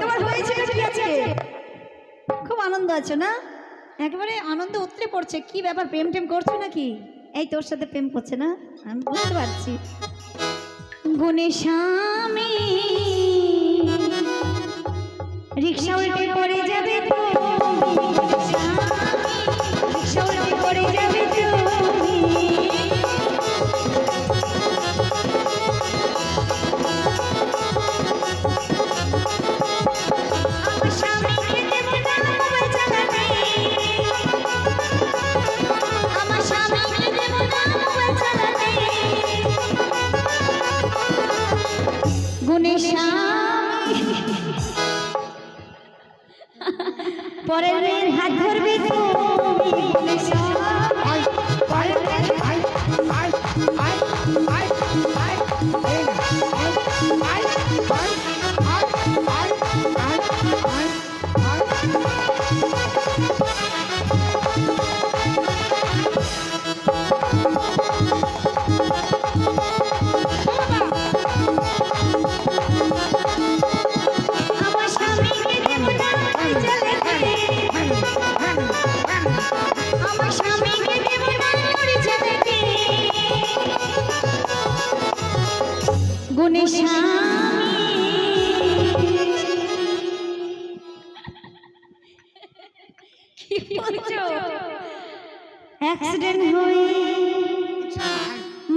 তোমার হয়েছে কি আছে খুব আনন্দ আছে না? একেবারে আনন্দ উতলে পড়ছে। কি ব্যাপার, প্রেম টেম করছ নাকি? এই, তোর সাথে প্রেম করছে না? আমি বুঝতে পারছি। গুণে স্বামী। রিক্সা উল্টে পড়ে যাবে তো। অ্যাক্সিডেন্ট হয়ে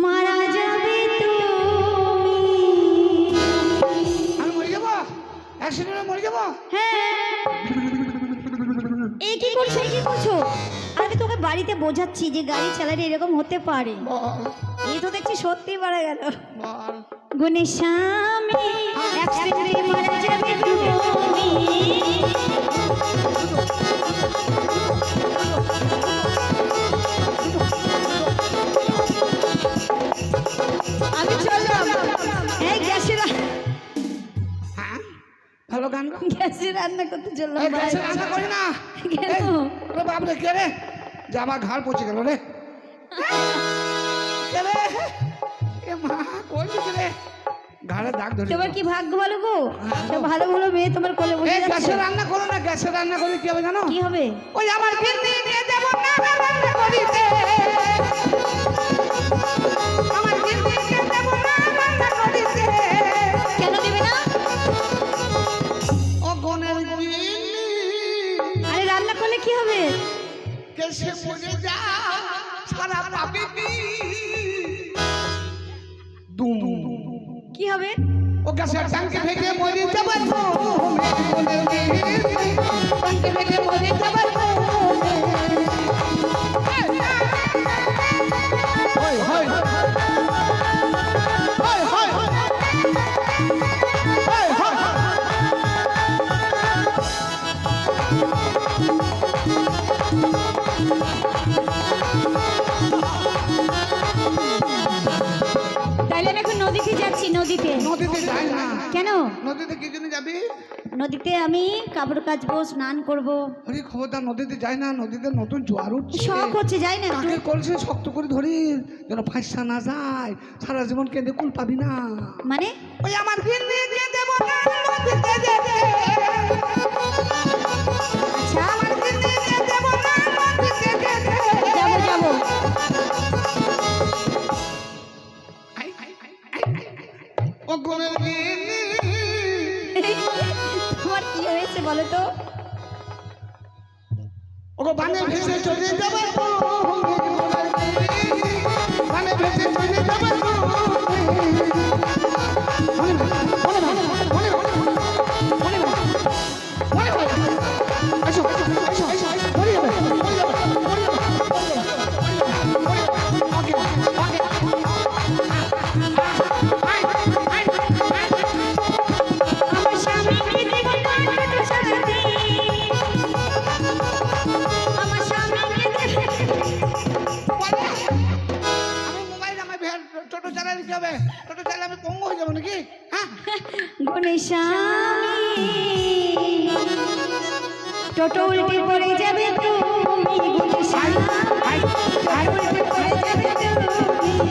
মারা যাবে তুমি। আমি মরে যাব? অ্যাক্সিডেন্টে মরে যাব? হ্যাঁ। এই কি করছ? এই কি করছ? আমি তোকে বাড়িতে বোঝাচ্ছি যে গাড়ি চালালে এরকম হতে পারে। এই তো দেখছি সত্যি মারা গেল। গুণে স্বামী অ্যাক্সিডেন্টে মারা যাবে তুমি। ভালো গান গ্যাসে রান্না করতে চললাম গ্যাসে রান্না করি না। কেন? কে রে? যে আমার ঘাড় পচে গেল রে। কে রে? এ মা কই গেছে রে? ঘাড়ে দাগ ধরে তোমার কি ভাগ্য ভালো গো? ভালো ভালো মেয়ে তোমার কোলে বসে এই গ্যাসে রান্না করো না গ্যাসে রান্না করে কি হবে জানো? কি হবে? ওই আমার গিন্নি দিয়ে দেব না। করলে কি হবে? কেসে পড়ে যা সারা পাবিনি দুম কি হবে? ও গ্যাসের টাঙ্কি থেকে মরে নদীতে কি জন্য যাবি? নদীতে আমি কাপড় কাচবো স্নান করব। আরে খবরদার নদীতে যাই না নদীতে নতুন জোয়ার উঠছে। শখ হচ্ছে যাই না একটু? কলসে শক্ত করে ধরি যেন ফাঁসা না যায়। সারা জীবন কেঁদে কুল পাবি না। মানে? ওই আমার গিন্নি নদীতে যেতে। আচ্ছা আমার গিন্নি নদীতে যেতে। যাব যাব। ও গিন্নি তোমার কি হয়েছে বলো তো? ওগো বানে ভেসে চলে যাবে। নিতে হবে টোটো চাইলে আমি পঙ্গু হয়ে যাব নাকি হ্যাঁ টোটো উল্টে পড়ে যাবে তুমি গুণেশামী টোটো উল্টে পড়ে যাবে তুমি